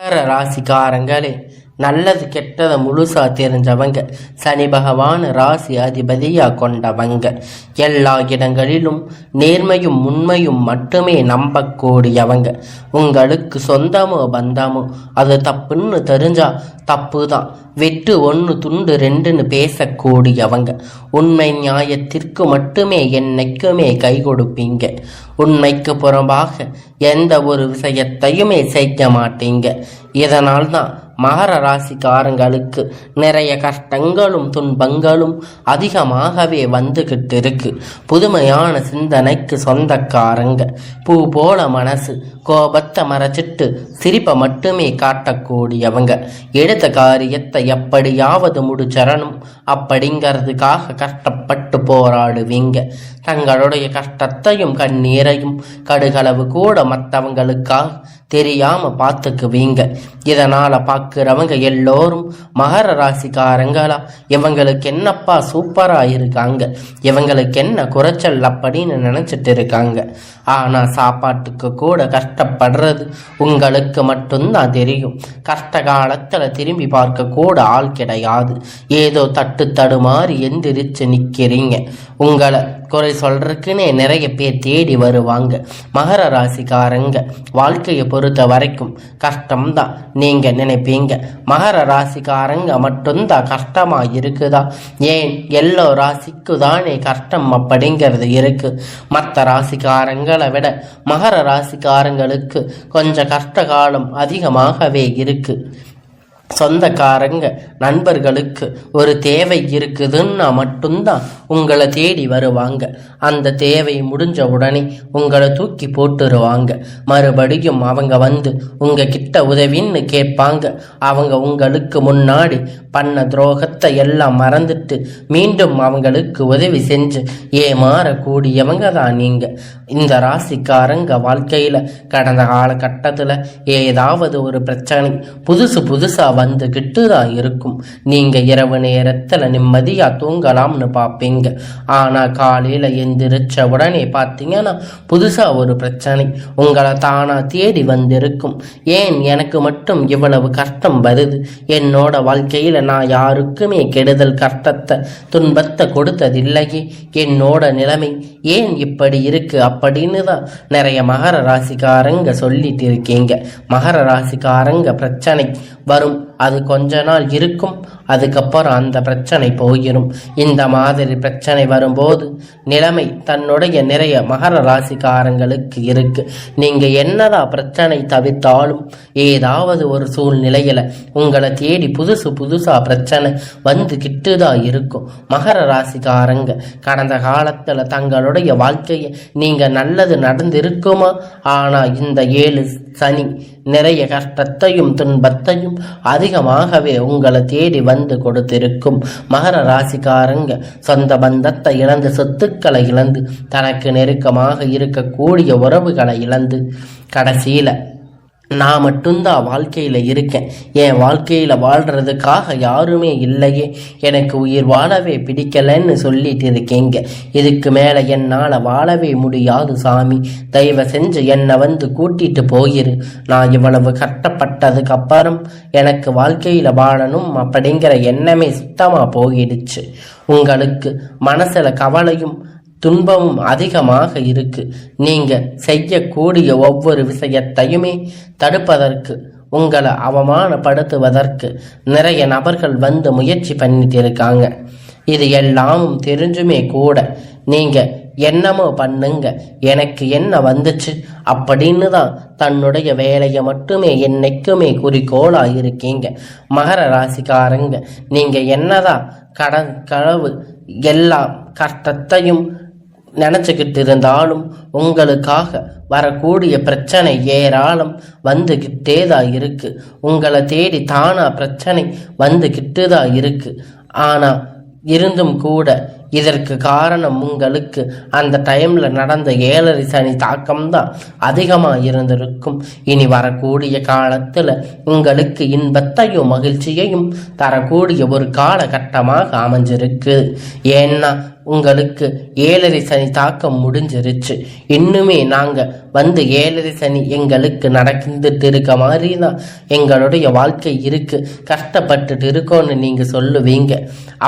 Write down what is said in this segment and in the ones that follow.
மகர ராசிக்காரங்களே நல்லது கெட்டதை முழுசாக தெரிஞ்சவங்க. சனி பகவான் ராசி அதிபதியாக கொண்டவங்க. எல்லா இடங்களிலும் நேர்மையும் உண்மையும் மட்டுமே நம்பக்கூடியவங்க. உங்களுக்கு சொந்தமோ பந்தமோ அது தப்புன்னு தெரிஞ்சா தப்பு தான் வெட்டு ஒன்று துண்டு ரெண்டுன்னு பேசக்கூடியவங்க. உண்மை நியாயத்திற்கு மட்டுமே என்னைக்குமே கை கொடுப்பீங்க. உண்மைக்கு புறம்பாக எந்த ஒரு விஷயத்தையுமே செய்ய மாட்டீங்க. இதனால் தான் மகர ராசிக்காரங்களுக்கு நிறைய கஷ்டங்களும் துன்பங்களும் அதிகமாகவே வந்துகிட்டு இருக்கு புதுமையான சிந்தனைக்கு சொந்தக்காரங்க. பூ போல மனசு கோபத்தை மறைச்சிட்டு சிரிப்பை மட்டுமே காட்டக்கூடியவங்க. எடுத்த காரியத்தை எப்படியாவது முடிச்சரணும் அப்படிங்கிறதுக்காக கஷ்டப்பட்டு போராடுவீங்க. தங்களுடைய கஷ்டத்தையும் கண்ணீரையும் கடுகளவு கூட மற்றவங்களுக்காக தெரியாம பார்த்துக்குவீங்க. இதனால பார்க்குறவங்க எல்லோரும் மகர ராசிக்காரங்களா? இவங்களுக்கு என்னப்பா சூப்பராக இருக்காங்க இவங்களுக்கு என்ன குறைச்சல் அப்படின்னு நினச்சிட்டு இருக்காங்க ஆனால் சாப்பாட்டுக்கு கூட கஷ்டப்படுறது உங்களுக்கு மட்டும்தான் தெரியும். கஷ்ட காலத்தில் திரும்பி பார்க்க கூட ஆள் கிடையாது. ஏதோ தட்டு தடுமாறி எந்திரிச்சு நிற்கிறீங்க உங்களை குறை சொல்றதுக்குன்னு நிறைய பேர் தேடி வருவாங்க. மகர ராசிக்காரங்க வாழ்க்கையை பொறுத்த வரைக்கும் கஷ்டம்தான். நீங்க நினைப்பீங்க மகர ராசிக்காரங்க மட்டும்தான் கஷ்டமா இருக்குதா? ஏன்? எல்லோ ராசிக்கு தானே கஷ்டம் அப்படிங்கிறது இருக்கு. மற்ற ராசிக்காரங்களை விட மகர ராசிக்காரங்களுக்கு கொஞ்சம் கஷ்ட காலம் அதிகமாகவே இருக்கு. சொந்தக்காரங்க நண்பர்களுக்கு ஒரு தேவை இருக்குதுன்னா மட்டும்தான் உங்களை தேடி வருவாங்க. அந்த தேவை முடிஞ்ச உடனே உங்களை தூக்கி போட்டுருவாங்க. மறுபடியும் அவங்க வந்து உங்கள் கிட்ட உதவின்னு கேட்பாங்க. அவங்க உங்களுக்கு முன்னாடி பண்ண துரோகத்தை எல்லாம் மறந்துட்டு மீண்டும் அவங்களுக்கு உதவி செஞ்சு ஏமாறக்கூடியவங்க தான் நீங்கள் இந்த ராசிக்காரங்க வாழ்க்கையில் கடந்த காலகட்டத்தில் ஏதாவது ஒரு பிரச்சனை புதுசு புதுசாக வந்துகிட்டு தான் இருக்கும். நீங்க இரவு நேரத்துல நிம்மதியா தூங்கலாம்னு பார்ப்பீங்க ஆனா காலையில எந்திரிச்ச உடனே பார்த்தீங்கன்னா புதுசா ஒரு பிரச்சனை. உங்களை தானா தேடி வந்திருக்கும். ஏன் எனக்கு மட்டும் இவ்வளவு கஷ்டம் வருது? என்னோட வாழ்க்கையில நான் யாருக்குமே கெடுதல் கஷ்டத்தை துன்பத்தை கொடுத்ததில்லையே. என்னோட நிலைமை ஏன் இப்படி இருக்கு அப்படின்னு தான் நிறைய மகர ராசிக்காரங்க சொல்லிட்டு இருக்கீங்க. மகர ராசிக்காரங்க பிரச்சனை வரும். அது கொஞ்ச நாள் இருக்கும். அதுக்கப்புறம் அந்த பிரச்சனை போயிடும் இந்த மாதிரி பிரச்சனை வரும்போது நிலைமை தன்னுடைய நிறைய மகர ராசிக்காரங்களுக்கு இருக்கு. நீங்க என்னதான் பிரச்சனை தவிர்த்தாலும் ஏதாவது ஒரு சூழ்நிலையில உங்களை தேடி புதுசு புதுசா பிரச்சனை வந்துகிட்டு தான் இருக்கும். மகர ராசிக்காரங்க கடந்த காலத்துல தங்களுடைய வாழ்க்கையை நீங்க நல்லது நடந்திருக்குமா? ஆனா இந்த ஏழு சனி நிறைய கஷ்டத்தையும் துன்பத்தையும் அதிகமாகவே உங்களை தேடி வந்து கொடுத்திருக்கும் மகர ராசிக்காரங்க சொந்த பந்தத்தை இழந்து சொத்துக்களை இழந்து தனக்கு நெருக்கமாக இருக்கக்கூடிய உறவுகளை இழந்து கடைசியில நான் மட்டும்தான் வாழ்க்கையில் இருக்கேன். என் வாழ்க்கையில் வாழ்கிறதுக்காக யாருமே இல்லையே. எனக்கு உயிர் வாழவே பிடிக்கலைன்னு சொல்லிட்டு இருக்கேங்க. இதுக்கு மேலே என்னால் வாழவே முடியாது சாமி. தயவு செஞ்சு என்னை வந்து கூட்டிட்டு போயிரு. நான் இவ்வளவு கட்டப்பட்டதுக்கு அப்புறம் எனக்கு வாழ்க்கையில் வாழணும் அப்படிங்கிற எண்ணமே சுத்தமாக போயிடுச்சு. உங்களுக்கு மனசில் கவலையும் துன்பமும் அதிகமாக இருக்கு. நீங்க செய்யக்கூடிய ஒவ்வொரு விஷயத்தையுமே தடுப்பதற்கு உங்களை அவமானப்படுத்துவதற்கு நிறைய நபர்கள் வந்து முயற்சி பண்ணிட்டு இருக்காங்க இது எல்லாமும் தெரிஞ்சுமே கூட நீங்க என்னமோ பண்ணுங்க எனக்கு என்ன வந்துச்சு அப்படின்னு தான் தன்னுடைய வேலையை மட்டுமே என்னைக்குமே குறிக்கோளா இருக்கீங்க. மகர ராசிக்காரங்க நீங்க என்னதான் கடன் களவு எல்லா கஷ்டத்தையும் நினச்சிக்கிட்டு இருந்தாலும் உங்களுக்காக வரக்கூடிய பிரச்சனை ஏராளம் வந்துக்கிட்டே தான் இருக்கு. உங்களை தேடி தானா பிரச்சனை வந்துக்கிட்டு தான் இருக்கு. ஆனால் இருந்தும் கூட இதற்கு காரணம் உங்களுக்கு அந்த டைம்ல நடந்த ஏழரை சனி தாக்கம்தான் அதிகமாக இருந்திருக்கும். இனி வரக்கூடிய காலத்துல உங்களுக்கு இன்பத்தையும் மகிழ்ச்சியையும் தரக்கூடிய ஒரு காலகட்டமாக அமைஞ்சிருக்கு. ஏன்னா உங்களுக்கு ஏழரை சனி தாக்கம் முடிஞ்சிருச்சு. இன்னுமே நாங்க வந்து ஏழரை சனி எங்களுக்கு நடந்துட்டு இருக்க மாதிரி தான் எங்களுடைய வாழ்க்கை இருக்கு. கஷ்டப்பட்டுட்டு இருக்கோன்னு நீங்க சொல்லுவீங்க.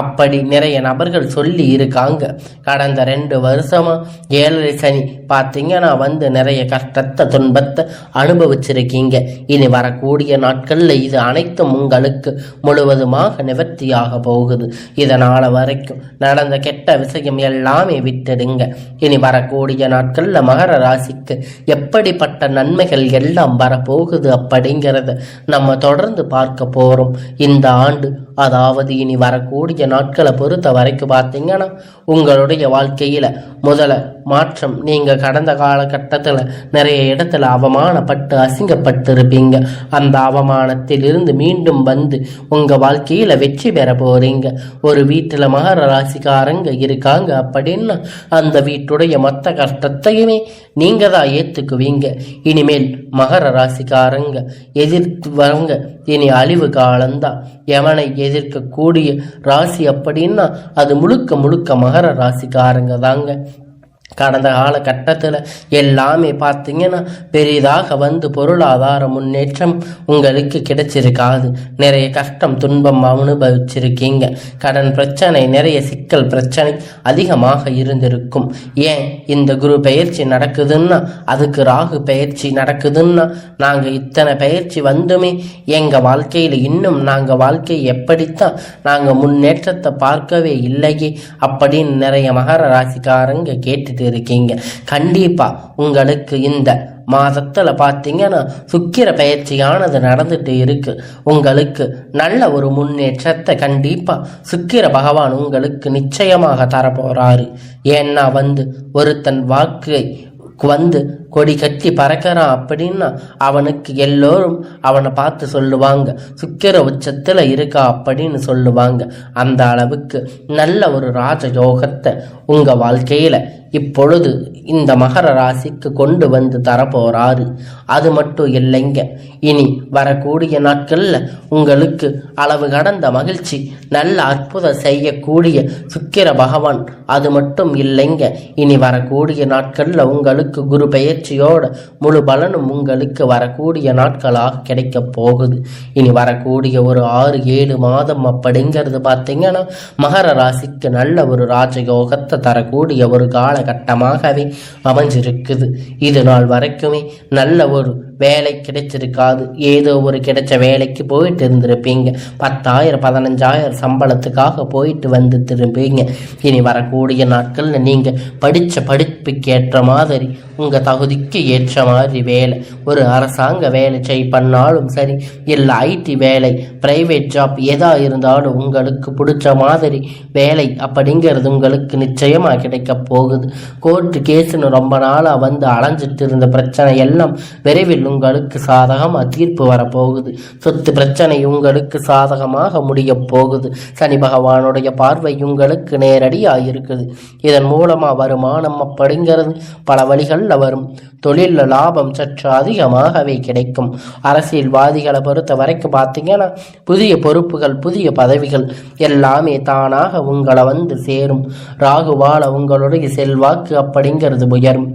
அப்படி நிறைய நபர்கள் சொல்லி இருக்காங்க. கடந்த ரெண்டு வருஷமா ஏழரை சனி பார்த்தீங்கன்னா வந்து நிறைய கஷ்டத்தை துன்பத்தை அனுபவிச்சிருக்கீங்க. இனி வரக்கூடிய நாட்கள்ல இது அனைத்தும் உங்களுக்கு முழுவதுமாக நிவர்த்தியாக போகுது. இதனால வரைக்கும் நடந்த கெட்ட விஷயம் எல்லாமே விட்டுடுங்க. இனி வரக்கூடிய நாட்கள்ல மகர ராசிக்கு எப்படிப்பட்ட நன்மைகள் எல்லாம் வரப்போகுது அப்படிங்கிறத நம்ம தொடர்ந்து பார்க்க போறோம். இந்த ஆண்டு அதாவது இனி வரக்கூடிய நாட்களை பொறுத்த வரைக்கும் பார்த்தீங்கன்னா உங்களுடைய வாழ்க்கையில் முதல்ல மாற்றம் நீங்கள் கடந்த காலகட்டத்தில் நிறைய இடத்துல அவமானப்பட்டு அசிங்கப்பட்டு இருப்பீங்க அந்த அவமானத்தில் இருந்து மீண்டும் வந்து உங்கள் வாழ்க்கையில் வெற்றி பெற போகிறீங்க ஒரு வீட்டில் மகர ராசிக்காரங்க இருக்காங்க அப்படின்னா அந்த வீட்டுடைய மொத்த கஷ்டத்தையுமே நீங்கள் தான் ஏற்றுக்குவீங்க இனிமேல் மகர ராசிக்காரங்க எதிர்த்து வரவங்க இனி அழிவு காலம்தான் எவனை எதிர்க்கக்கூடிய ராசி அப்படின்னா அது முழுக்க முழுக்க மகர ராசிக்காரங்க தாங்க. கடந்த காலகட்டத்தில் எல்லாமே பார்த்தீங்கன்னா பெரிதாக வந்து பொருளாதார முன்னேற்றம் உங்களுக்கு கிடைச்சிருக்காது. நிறைய கஷ்டம் துன்பம் அனுபவிச்சிருக்கீங்க. கடன் பிரச்சனை நிறைய சிக்கல் பிரச்சனை அதிகமாக இருந்திருக்கும். ஏன் இந்த குரு பயிற்சி நடக்குதுன்னா அதுக்கு ராகு பயிற்சி நடக்குதுன்னா நாங்கள் இத்தனை பயிற்சி வந்துமே எங்கள் வாழ்க்கையில் இன்னும் நாங்கள் வாழ்க்கையை எப்படித்தான் நாங்கள் முன்னேற்றத்தை பார்க்கவே இல்லையே அப்படின்னு நிறைய மகர ராசிக்காரங்க கேட்டுட்டு இருக்கீங்க. கண்டிப்பாக உங்களுக்கு இந்த மாதத்தில் பார்த்தீங்கன்னா சுக்கிர பயிற்சியானது நடந்துட்டு இருக்கு. உங்களுக்கு நல்ல ஒரு முன்னேற்றத்தை கண்டிப்பாக சுக்கிர பகவான் உங்களுக்கு நிச்சயமாக தரப்போகிறாரு ஏன்னா வந்து ஒருத்தன் வாக்கை வந்து கொடி கட்டி பறக்கிறான் அப்படின்னா அவனுக்கு எல்லோரும் அவனை பார்த்து சொல்லுவாங்க. சுக்கிர உச்சத்தில் இருக்கா அப்படின்னு சொல்லுவாங்க. அந்த அளவுக்கு நல்ல ஒரு ராஜ யோகத்தை உங்கள் வாழ்க்கையில் இப்பொழுது இந்த மகர ராசிக்கு கொண்டு வந்து தரப்போறாரு. அது மட்டும் இல்லைங்க. இனி வரக்கூடிய நாட்களில் உங்களுக்கு அளவு கடந்த மகிழ்ச்சி நல்ல அற்புதம் செய்யக்கூடிய சுக்கிர பகவான் அது மட்டும் இல்லைங்க. இனி வரக்கூடிய நாட்களில் உங்களுக்கு குரு பயிற்சியோட முழு பலனும் உங்களுக்கு வரக்கூடிய நாட்களாக கிடைக்க போகுது. இனி வரக்கூடிய ஒரு ஆறு ஏழு மாதம் அப்படிங்கிறது பார்த்தீங்கன்னா மகர ராசிக்கு நல்ல ஒரு ராஜயோகத்தை தரக்கூடிய ஒரு காலகட்டமாகவே அமைஞ்சிருக்குது. இது நாள் வரைக்குமே நல்ல ஒரு வேலை கிடைச்சிருக்காது. ஏதோ ஒரு கிடைச்ச வேலைக்கு போயிட்டு இருந்திருப்பீங்க. பத்தாயிரம் பதினஞ்சாயிரம் சம்பளத்துக்காக போயிட்டு வந்து திரும்பிங்க இனி வரக்கூடிய நாட்களில் நீங்கள் படித்த படிப்புக்கு ஏற்ற மாதிரி உங்கள் தகுதிக்கு ஏற்ற மாதிரி வேலை ஒரு அரசாங்க வேலை செய் பண்ணாலும் சரி இல்லை ஐடி வேலை ப்ரைவேட் ஜாப் எதாக இருந்தாலும் உங்களுக்கு பிடிச்ச மாதிரி வேலை அப்படிங்கிறது உங்களுக்கு நிச்சயமாக கிடைக்க போகுது. கோர்ட்டு கேஸுன்னு ரொம்ப நாளாக வந்து அலைஞ்சிட்டு இருந்த பிரச்சனை எல்லாம் விரைவில் உங்களுக்கு சாதகமாக தீர்ப்பு வரப்போகுது. சொத்து பிரச்சனை உங்களுக்கு சாதகமாக முடியப் போகுது. சனி பகவானுடைய பார்வை உங்களுக்கு நேரடியாக இருக்குது இதன் மூலமாக வருமானம் அப்படிங்கிறது பல வழிகளில் வரும். தொழிலில் லாபம் சற்று அதிகமாகவே கிடைக்கும். அரசியல்வாதிகளை பொறுத்த வரைக்கும் பார்த்தீங்கன்னா புதிய பொறுப்புகள் புதிய பதவிகள் எல்லாமே தானாக உங்களை வந்து சேரும். ராகுவால உங்களுடைய செல்வாக்கு அப்படிங்கிறது உயரும்.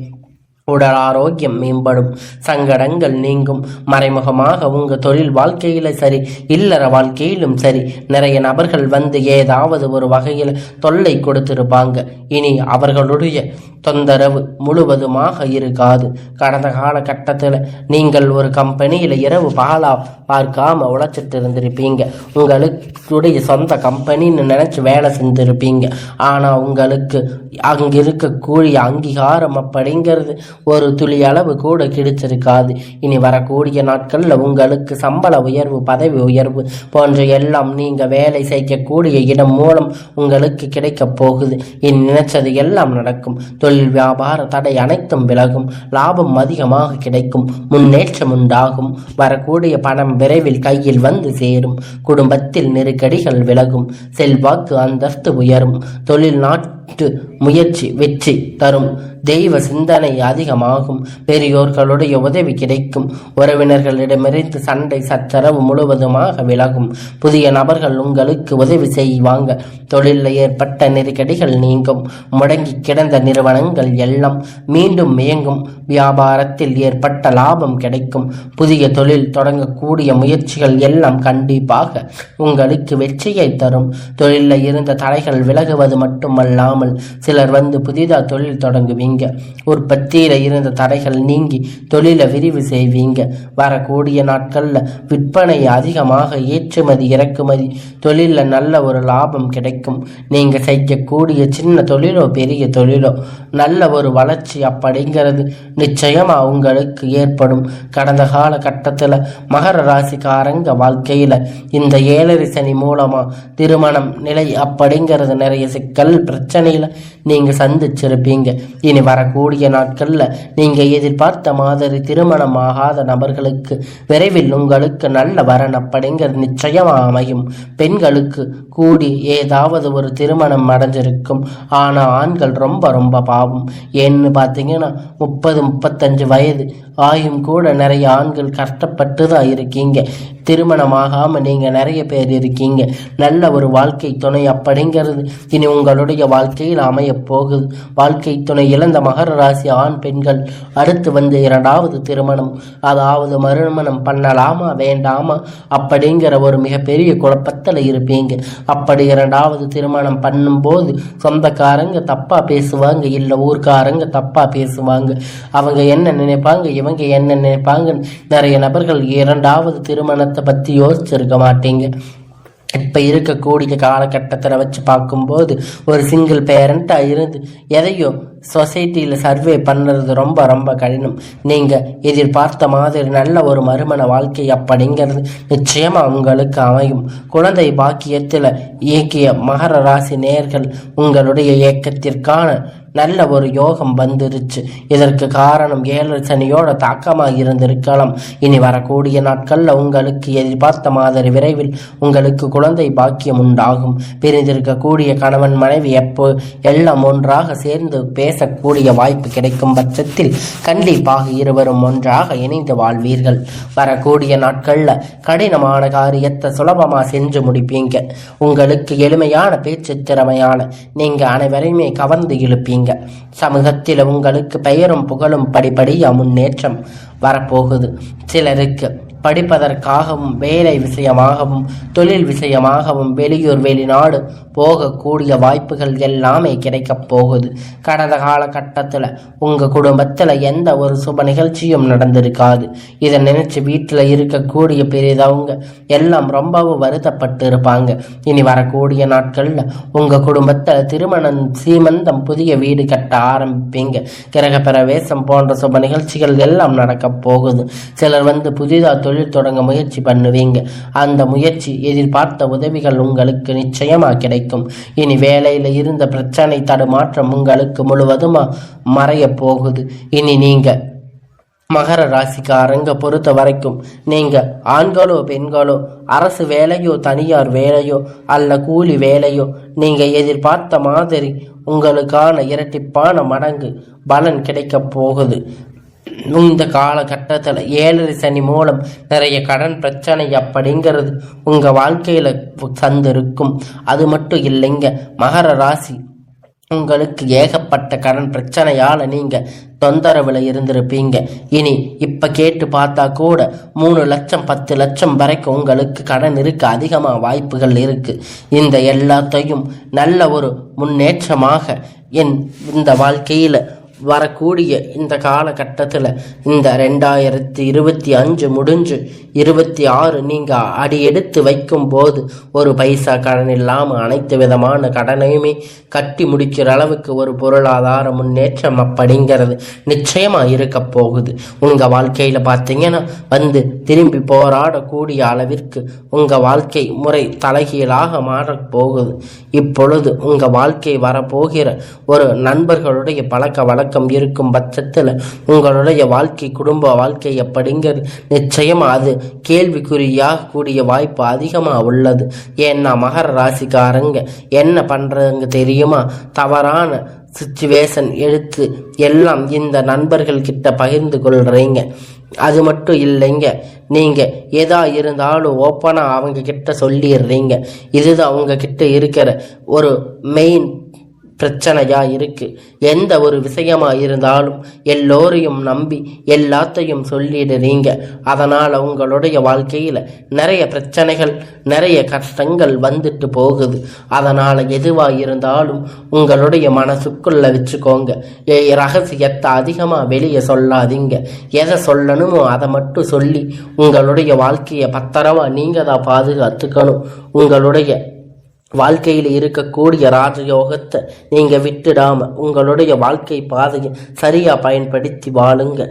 உடல் ஆரோக்கியம் மேம்படும். சங்கடங்கள் நீங்கும். மறைமுகமாக உங்கள் தொழில் வாழ்க்கையில் சரி இல்லற வாழ்க்கையிலும் சரி நிறைய நபர்கள் வந்து ஏதாவது ஒரு வகையில் தொல்லை கொடுத்திருப்பாங்க. இனி அவர்களுடைய தொந்தரவு முழுவதுமாக இருக்காது. கடந்த காலகட்டத்தில் நீங்கள் ஒரு கம்பெனியில் இரவு பாலா பார்க்காம உழைச்சிட்டு இருந்திருப்பீங்க. உங்களுடைய சொந்த கம்பெனின்னு நினச்சி வேலை செஞ்சுருப்பீங்க. ஆனால் உங்களுக்கு அங்கே இருக்கக்கூடிய அங்கீகாரம் அப்படிங்கிறது ஒரு துளி அளவு கூட கிடைச்சிருக்காது இனி வரக்கூடிய நாட்களில் உங்களுக்கு சம்பள உயர்வு பதவி உயர்வு போன்ற எல்லாம் நீங்கள் வேலை செய்யக்கூடிய இடம் மூலம் உங்களுக்கு கிடைக்கப் போகுது. இனி நினைச்சது எல்லாம் நடக்கும். தொழில் வியாபார தடை அனைத்தும் விலகும். லாபம் அதிகமாக கிடைக்கும். முன்னேற்றம் உண்டாகும். வரக்கூடிய பணம் விரைவில் கையில் வந்து சேரும். குடும்பத்தில் நெருக்கடிகள் விலகும். செல்வாக்கு அந்தஸ்து உயரும். தொழில் நாட் பட்டு முயற்சி வெற்றி தரும். தெய்வ சிந்தனை அதிகமாகும். பெரியோர்களுடைய உதவி கிடைக்கும். உறவினர்களிடமிருந்து சண்டை சச்சரவு முழுவதுமாக விலகும். புதிய நபர்கள் உங்களுக்கு உதவி செய்வாங்க. தொழிலில் ஏற்பட்ட நெருக்கடிகள் நீங்கும். முடங்கி கிடந்த நிறுவனங்கள் எல்லாம் மீண்டும் இயங்கும். வியாபாரத்தில் ஏற்பட்ட லாபம் கிடைக்கும். புதிய தொழில் தொடங்கக்கூடிய முயற்சிகள் எல்லாம் கண்டிப்பாக உங்களுக்கு வெற்றியை தரும். தொழிலில் இருந்த தடைகள் விலகுவது மட்டுமல்லாமல் சிலர் வந்து புதிதாக தொழில் தொடங்குவீங்க. உற்பத்தியில் இருந்த தடைகள் நீங்கி தொழிலை விரிவு செய்வீங்க. வரக்கூடிய நாட்களில் விற்பனை அதிகமாக ஏற்றுமதி இறக்குமதி தொழிலில் நல்ல ஒரு லாபம் கிடைக்கும். நீங்கள் செய்யக்கூடிய சின்ன தொழிலோ பெரிய தொழிலோ நல்ல ஒரு வளர்ச்சி அப்படிங்கிறது நிச்சயமாக உங்களுக்கு ஏற்படும். கடந்த கால கட்டத்தில் மகர ராசிக்காரங்க வாழ்க்கையில் இந்த ஏழரை சனி மூலமாக திருமணம் நிலை அப்படிங்கிறது நிறைய சிக்கல் பிரச்சனை பிரச்சனையில் நீங்கள் சந்திச்சிருப்பீங்க. இனி வரக்கூடிய நாட்களில் நீங்கள் எதிர்பார்த்த மாதிரி திருமணம் ஆகாத நபர்களுக்கு விரைவில் உங்களுக்கு நல்ல வரன் அப்படிங்கிறது நிச்சயமாக அமையும் பெண்களுக்கு கூடி ஏதாவது ஒரு திருமணம் அடைஞ்சிருக்கும். ஆனால் ஆண்கள் ரொம்ப ரொம்ப பாவம். ஏன்னு பார்த்தீங்கன்னா முப்பது முப்பத்தஞ்சு வயது ஆயும் கூட நிறைய ஆண்கள் கஷ்டப்பட்டு தான் இருக்கீங்க. திருமணமாகாமல் நீங்கள் நிறைய பேர் இருக்கீங்க. நல்ல ஒரு வாழ்க்கை துணை அப்படிங்கிறது இனி உங்களுடைய வாழ்க்கை வாழ்க்கையில் அமையப்போகு வாழ்க்கை துணை இழந்த மகர ராசி ஆண் பெண்கள். அடுத்து வந்து இரண்டாவது திருமணம். அதாவது மறுமணம் பண்ணலாமா வேண்டாமா? அப்படிங்கிற ஒரு மிகப்பெரிய குழப்பத்தில் இருப்பீங்க. அப்படி இரண்டாவது திருமணம் பண்ணும்போது சொந்தக்காரங்க தப்பாக பேசுவாங்க இல்லை ஊர்க்காரங்க தப்பாக பேசுவாங்க. அவங்க என்ன நினைப்பாங்க இவங்க என்ன நினைப்பாங்க நிறைய நபர்கள் இரண்டாவது திருமணத்தை பற்றி யோசிச்சிருக்க மாட்டீங்க. இப்போ இருக்கக்கூடிய காலகட்டத்தில் வச்சு பார்க்கும்போது ஒரு சிங்கிள் பேரண்ட்டாக இருந்து எதையோ சொசைட்டியில் சர்வே பண்ணுறது ரொம்ப ரொம்ப கடினம். நீங்கள் எதிர்பார்த்த மாதிரி நல்ல ஒரு மறுமண வாழ்க்கை அப்படிங்கிறது நிச்சயமாக உங்களுக்கு அமையும். குழந்தை பாக்கியத்தில் இயக்கிய மகர ராசி நேர்கள் உங்களுடைய இயக்கத்திற்கான நல்ல ஒரு யோகம் வந்துருச்சு. இதற்கு காரணம் ஏழு சனியோட தாக்கமாக இருந்திருக்கலாம். இனி வரக்கூடிய நாட்களில் உங்களுக்கு எதிர்பார்த்த மாதிரி விரைவில் உங்களுக்கு குழந்தை பாக்கியம் உண்டாகும். பிரிந்திருக்கக்கூடிய கணவன் மனைவி எப்போ எல்லாம் ஒன்றாக சேர்ந்து பேசக்கூடிய வாய்ப்பு கிடைக்கும் பட்சத்தில் கண்டிப்பாக இருவரும் ஒன்றாக இணைந்து வாழ்வீர்கள். வரக்கூடிய நாட்களில் கடினமான காரியத்தை சுலபமாக செஞ்சு முடிப்பீங்க. உங்களுக்கு எளிமையான பேச்சு திறமையான நீங்கள் அனைவரையுமே கவர்ந்து இழுப்பீங்க. சமூகத்தில் உங்களுக்கு பெயரும் புகழும் படிப்படியாக முன்னேற்றம் வரப்போகுது. சிலருக்கு படிப்பதற்காகவும் வேலை விஷயமாகவும் தொழில் விஷயமாகவும் வெளியூர் வெளிநாடு போகக்கூடிய வாய்ப்புகள் எல்லாமே கிடைக்கப் போகுது. கடந்த காலகட்டத்தில் உங்கள் குடும்பத்தில் எந்த ஒரு சுப நிகழ்ச்சியும் நடந்திருக்காது. இதை நினச்சி வீட்டில் இருக்கக்கூடிய பெரியதவங்க எல்லாம் ரொம்பவும் வருத்தப்பட்டு இருப்பாங்க இனி வரக்கூடிய நாட்களில் உங்கள் குடும்பத்தில் திருமணம் சீமந்தம் புதிய வீடு கட்ட ஆரம்பிப்பீங்க. கிரக பிரவேசம் போன்ற சுப நிகழ்ச்சிகள் எல்லாம் நடக்கப் போகுது. சிலர் வந்து புதிதாக தொழில் தொடங்க முயற்சி பண்ணுவீங்க. அந்த முயற்சி எதிர்பார்த்த உதவிகள் உங்களுக்கு நிச்சயமாக கிடைக்கும். இனி வேலையில் இருந்த பிரச்சனை தடுமாற்றம் உங்களுக்கு முழுவதுமா மறைய போகுது. இனி நீங்க மகர ராசிக்காரங்க பொறுத்த வரைக்கும் நீங்க ஆண்களோ பெண்களோ அரசு வேலையோ தனியார் வேலையோ அல்ல கூலி வேலையோ நீங்க எதிர்பார்த்த மாதிரி உங்களுக்கான இரட்டிப்பான மடங்கு பலன் கிடைக்கப் போகுது. இந்த காலகட்டத்தில் ஏழரை சனி மூலம் நிறைய கடன் பிரச்சனை அப்படிங்கிறது உங்கள் வாழ்க்கையில் சந்திருக்கும். அது மட்டும் இல்லைங்க மகர ராசி உங்களுக்கு ஏகப்பட்ட கடன் பிரச்சனையால் நீங்கள் தொந்தரவில் இருந்திருப்பீங்க. இனி இப்போ கேட்டு பார்த்தா கூட மூணு லட்சம் பத்து லட்சம் வரைக்கும் உங்களுக்கு கடன் இருக்க அதிகமாக வாய்ப்புகள் இருக்குது இந்த எல்லாத்தையும் நல்ல ஒரு முன்னேற்றமாக என் இந்த வாழ்க்கையில் வரக்கூடிய இந்த காலகட்டத்தில் இந்த ரெண்டாயிரத்தி இருபத்தி அஞ்சு முடிஞ்சு இருபத்தி ஆறு நீங்கள் அடி எடுத்து வைக்கும் போது ஒரு பைசா கடன் இல்லாமல் அனைத்து விதமான கடனையுமே கட்டி முடிக்கிற அளவுக்கு ஒரு பொருளாதார முன்னேற்றம் அப்படிங்கிறது நிச்சயமாக இருக்க போகுது. உங்கள் வாழ்க்கையில் பார்த்தீங்கன்னா வந்து திரும்பி போராடக்கூடிய அளவிற்கு உங்கள் வாழ்க்கை முறை தலைகீழாக மாறப் போகுது. இப்பொழுது உங்கள் வாழ்க்கை வரப்போகிற ஒரு நண்பர்களுடைய பழக்க வழக்க பழக்கம் இருக்கும் பட்சத்தில் உங்களுடைய வாழ்க்கை குடும்ப வாழ்க்கை எப்படிங்க? நிச்சயம் அது கேள்விக்குறியாக கூடிய வாய்ப்பு அதிகமாக உள்ளது. ஏன்னா மகர ராசிக்காரங்க என்ன பண்ணுறதுங்க தெரியுமா? தவறான சுச்சுவேஷன் எடுத்து எல்லாம் இந்த நண்பர்கள் கிட்ட பகிர்ந்து கொள்கிறீங்க அது மட்டும் இல்லைங்க. நீங்கள் எதா இருந்தாலும் ஓப்பனாக அவங்க கிட்ட சொல்லிடுறீங்க. இதுதான் அவங்க கிட்ட இருக்கிற ஒரு மெயின் பிரச்சனையா இருக்கு. எந்த ஒரு விஷயமா இருந்தாலும் எல்லோரையும் நம்பி எல்லாத்தையும் சொல்லிடுறீங்க அதனால உங்களுடைய வாழ்க்கையில நிறைய பிரச்சனைகள் நிறைய கஷ்டங்கள் வந்துட்டு போகுது. அதனால எதுவா இருந்தாலும் உங்களுடைய மனசுக்குள்ள வச்சுக்கோங்க. ஏ, ரகசியத்தை அதிகமா வெளியே சொல்லாதீங்க. எதை சொல்லணுமோ அதை மட்டும் சொல்லி உங்களுடைய வாழ்க்கையை பத்திரமா நீங்க தான் பாதுகாத்துக்கணும். உங்களுடைய வாழ்க்கையில் இருக்கக்கூடிய ராஜயோகத்தை நீங்கள் விட்டுடாமல் உங்களுடைய வாழ்க்கை பாதையை சரியாக பயன்படுத்தி வாழுங்க.